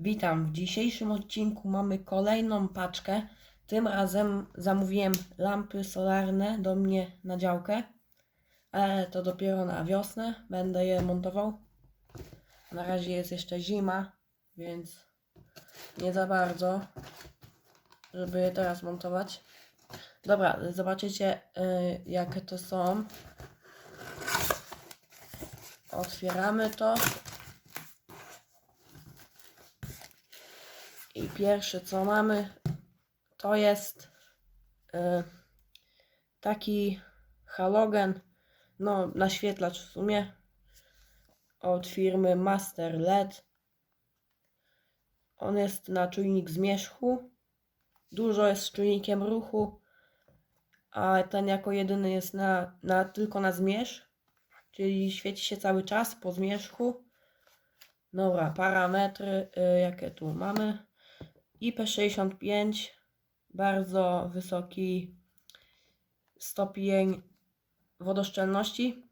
Witam. W dzisiejszym odcinku mamy kolejną paczkę. Tym razem zamówiłem lampy solarne do mnie na działkę, ale to dopiero na wiosnę będę je montował. Na razie jest jeszcze zima, więc nie za bardzo, żeby je teraz montować. Dobra, zobaczycie y, jakie to są. Otwieramy to. I pierwsze co mamy to jest y, taki halogen, no naświetlacz w sumie od firmy Master LED. On jest na czujnik zmierzchu. Dużo jest z czujnikiem ruchu, a ten jako jedyny jest na, na tylko na zmierzch, czyli świeci się cały czas po zmierzchu. Dobra, parametry, y, jakie tu mamy. IP65, bardzo wysoki stopień wodoszczelności.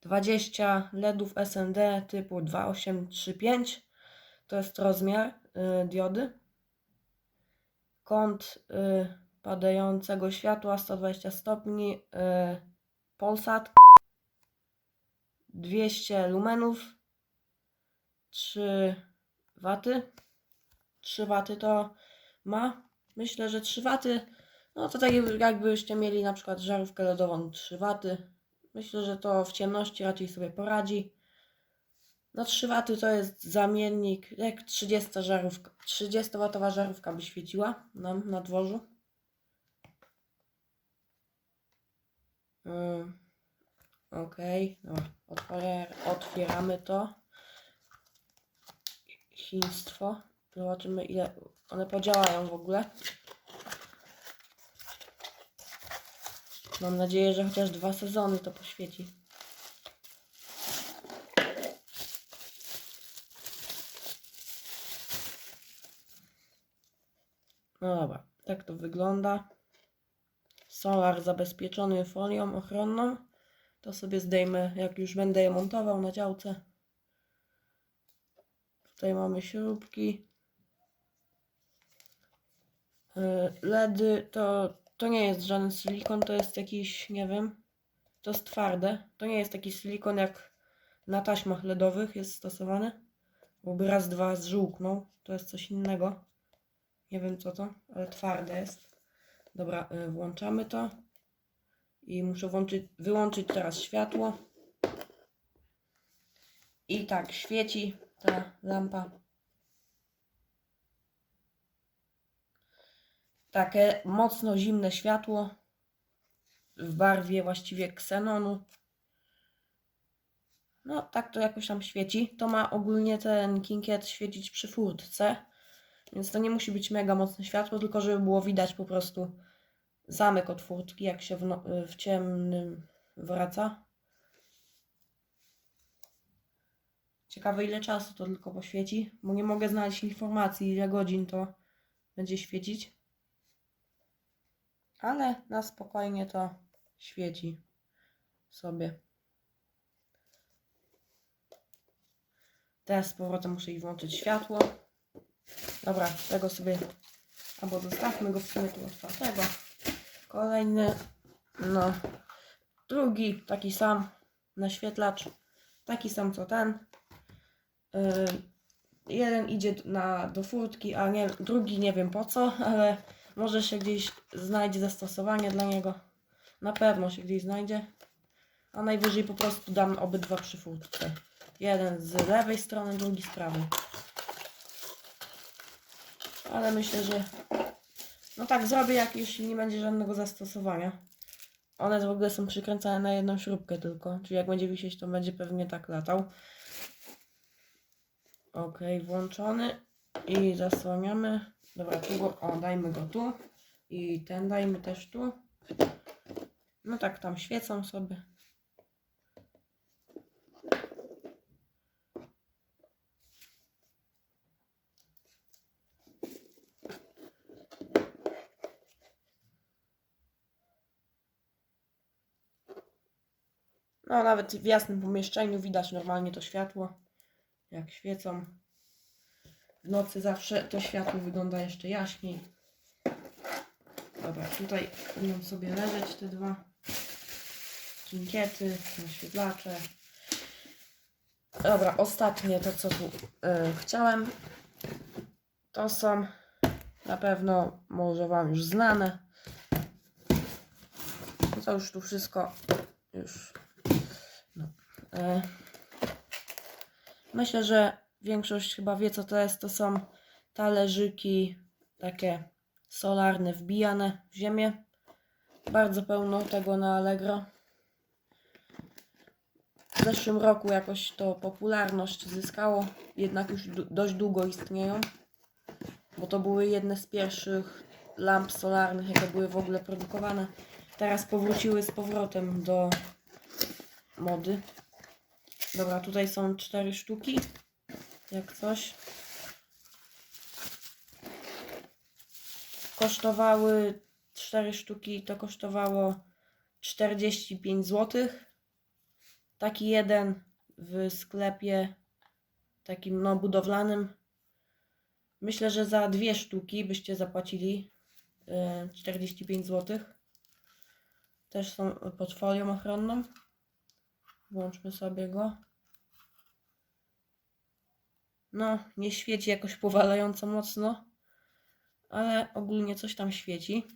20 LEDów SND typu 2835 to jest rozmiar y, diody. Kąt y, padającego światła 120 stopni, y, Polsat 200 lumenów, 3 waty. 3 waty to ma. Myślę, że 3 waty, no to tak jakbyście mieli na przykład żarówkę lodową 3 waty. Myślę, że to w ciemności raczej sobie poradzi. No 3 waty to jest zamiennik, jak 30 żarówka, 30 watowa żarówka by świeciła nam na dworzu. Ym, Okej, otwier- otwieramy to. Chiństwo. Zobaczymy ile one podziałają w ogóle. Mam nadzieję, że chociaż dwa sezony to poświeci. No dobra, tak to wygląda. Solar zabezpieczony folią ochronną. To sobie zdejmę, jak już będę je montował na działce. Tutaj mamy śrubki. Y, LEDy to, to nie jest żaden silikon, to jest jakiś, nie wiem, to jest twarde. To nie jest taki silikon jak na taśmach LEDowych jest stosowany. Bo raz, dwa zżółknął. To jest coś innego. Nie wiem co to, ale twarde jest. Dobra, y, włączamy to. I muszę włączyć, wyłączyć teraz światło. I tak świeci ta lampa. Takie mocno zimne światło w barwie właściwie ksenonu. No, tak to jakoś tam świeci. To ma ogólnie ten kinkiet świecić przy furtce, więc to nie musi być mega mocne światło, tylko żeby było widać po prostu zamek od furtki, jak się w, no, w ciemnym wraca. Ciekawe ile czasu to tylko poświeci, bo nie mogę znaleźć informacji ile godzin to będzie świecić. Ale na spokojnie to świeci sobie. Teraz z powrotem muszę i włączyć światło. Dobra, tego sobie albo zostawmy go w sumie tu otwartego. Kolejny, no, drugi taki sam naświetlacz, taki sam co ten. Yy, jeden idzie na, do furtki, a nie, drugi nie wiem po co, ale może się gdzieś znajdzie zastosowanie dla niego. Na pewno się gdzieś znajdzie. A najwyżej po prostu dam obydwa przy furtce. Jeden z lewej strony, drugi z prawej. Ale myślę, że no tak zrobię, jak już nie będzie żadnego zastosowania. One w ogóle są przykręcane na jedną śrubkę tylko. Czyli jak będzie wisieć, to będzie pewnie tak latał. Ok, włączony. I zasłaniamy. Dobra, tu go, o, dajmy go tu. I ten dajmy też tu. No tak, tam świecą sobie. No, nawet w jasnym pomieszczeniu widać normalnie to światło, jak świecą. W nocy zawsze to światło wygląda jeszcze jaśniej. Dobra, tutaj będą sobie leżeć te dwa kinkiety, naświetlacze. Dobra, ostatnie to co tu e, chciałem. To są na pewno może Wam już znane. No to już tu wszystko już. No. E, myślę, że większość chyba wie co to jest. To są talerzyki takie solarne wbijane w ziemię. Bardzo pełno tego na Allegro. W zeszłym roku jakoś to popularność zyskało, jednak już dość długo istnieją, bo to były jedne z pierwszych lamp solarnych, jakie były w ogóle produkowane. Teraz powróciły z powrotem do mody. Dobra, tutaj są cztery sztuki, jak coś. Kosztowały cztery sztuki, to kosztowało 45 zł. Taki jeden w sklepie takim no budowlanym. Myślę, że za dwie sztuki byście zapłacili e, 45 zł. Też są pod folią ochronną. Włączmy sobie go. No, nie świeci jakoś powalająco mocno, ale ogólnie coś tam świeci.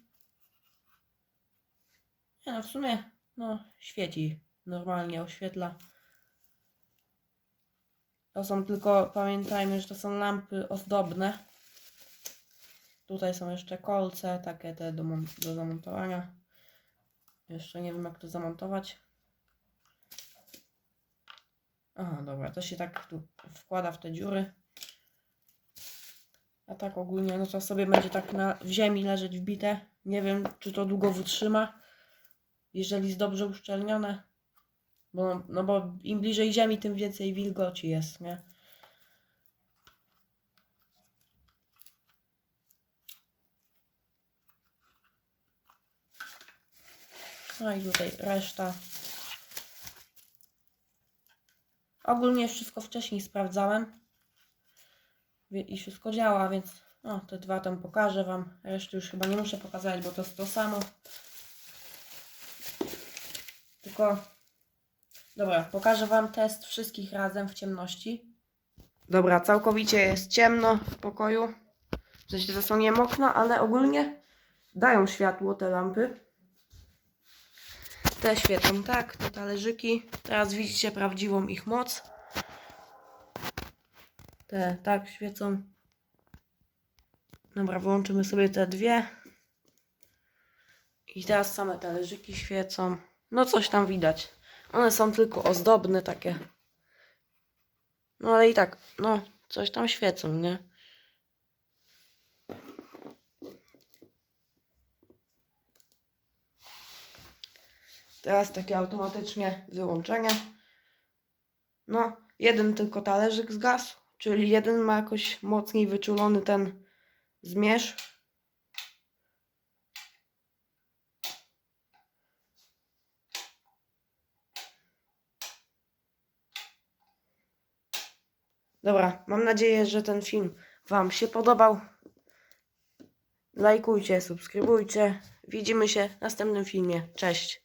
Nie no, w sumie, no, świeci. Normalnie oświetla. To są tylko, pamiętajmy, że to są lampy ozdobne. Tutaj są jeszcze kolce, takie te do, do zamontowania. Jeszcze nie wiem jak to zamontować. Aha, dobra, to się tak tu wkłada w te dziury. A tak ogólnie, no to sobie będzie tak na, w ziemi leżeć wbite. Nie wiem, czy to długo wytrzyma. Jeżeli jest dobrze uszczelnione. Bo, no bo im bliżej ziemi, tym więcej wilgoci jest, nie? No i tutaj reszta. Ogólnie wszystko wcześniej sprawdzałem. I wszystko działa, więc no, te dwa tam pokażę Wam. Reszty już chyba nie muszę pokazać, bo to jest to samo. Tylko Dobra, pokażę Wam test wszystkich razem w ciemności. Dobra, całkowicie jest ciemno w pokoju. W sensie nie okna, ale ogólnie dają światło te lampy. Te świecą tak, te talerzyki. Teraz widzicie prawdziwą ich moc. Te tak świecą. Dobra, wyłączymy sobie te dwie. I teraz same talerzyki świecą. No coś tam widać. One są tylko ozdobne takie. No ale i tak, no, coś tam świecą, nie? Teraz takie automatycznie wyłączenie. No, jeden tylko talerzyk zgasł, czyli jeden ma jakoś mocniej wyczulony ten zmierz. Dobra, mam nadzieję, że ten film Wam się podobał. Lajkujcie, subskrybujcie. Widzimy się w następnym filmie. Cześć.